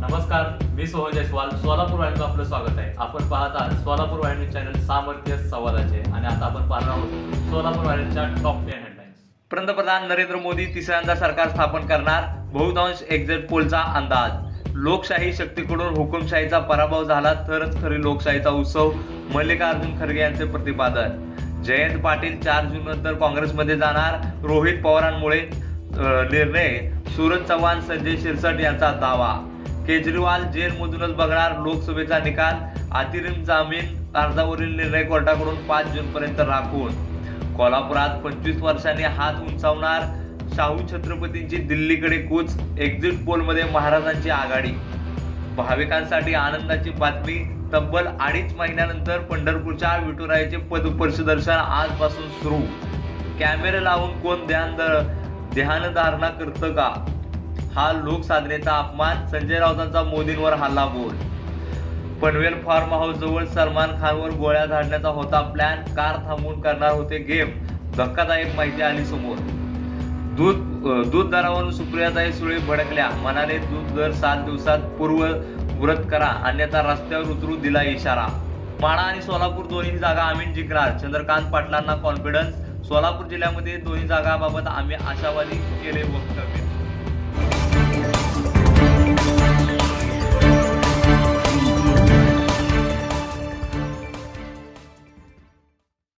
नमस्कार मी सोहन जयस्वाल सोलापूर वाहिनीचं आपलं स्वागत आहे. आपण पाहत आहात सोलापूर वाहिनी चॅनल सामर्थ्य संवादाचे आणि आता आपण पाहणार आहोत सोलापूर वाहिनीच्या टॉप टेन हेडलाईन्स पंतप्रधान नरेंद्र मोदी तिसऱ्यांदा सरकार स्थापन करणार बहुतांश एक्झिट पोलचा अंदाज. लोकशाही शक्तीकडून हुकुमशाहीचा पराभव झाला तरच खरी लोकशाहीचा उत्सव मल्लिकार्जुन खरगे यांचे प्रतिपादन. जयंत पाटील चार जून नंतर काँग्रेसमध्ये जाणार रोहित पवारांमुळे निर्णय. सूरज चव्हाण संजय शिरसट यांचा दावा. केजरीवाल जेलमधूनच बघणार लोकसभेचा निकाल. अतिरिम जामीन अर्जावरील निर्णय कोर्टाकडून पाच जून पर्यंत राखून. कोल्हापुरात पंचवीस वर्षांनी हात उंचावणार शाहू छत्रपतींची दिल्लीकडे कूच एक्झिट पोलमध्ये महाराजांची आघाडी. भाविकांसाठी आनंदाची बातमी तब्बल अडीच महिन्यानंतर पंढरपूरच्या विठुरायाचे पदपर्शदर्शन आजपासून सुरू. कॅमेरे लावून कोण ध्यान ध्यानधारणा करतं का? हा लोकसाधनेचा अपमान संजय राऊतांचा मोदींवर हल्ला बोल पनवेल फार्म हाऊस जवळ सलमान खानवर गोळ्या झाडण्याचा होता प्लॅन कार थांबवून करणार होते गेम धक्कादायक माहिती आली समोर. दूध दूध दरावरून सुप्रियाताई सुळे भडकल्या. म्हणाले दूध दर सात दिवसात पूर्व व्रत करा. अन्यथा रस्त्यावर उतरू दिला इशारा. माळा आणि सोलापूर दोन्ही जागा आम्ही जिंकणार. चंद्रकांत पाटलांना कॉन्फिडन्स सोलापूर जिल्ह्यामध्ये दोन्ही जागाबाबत आम्ही आशावादी केले वक्तव्य.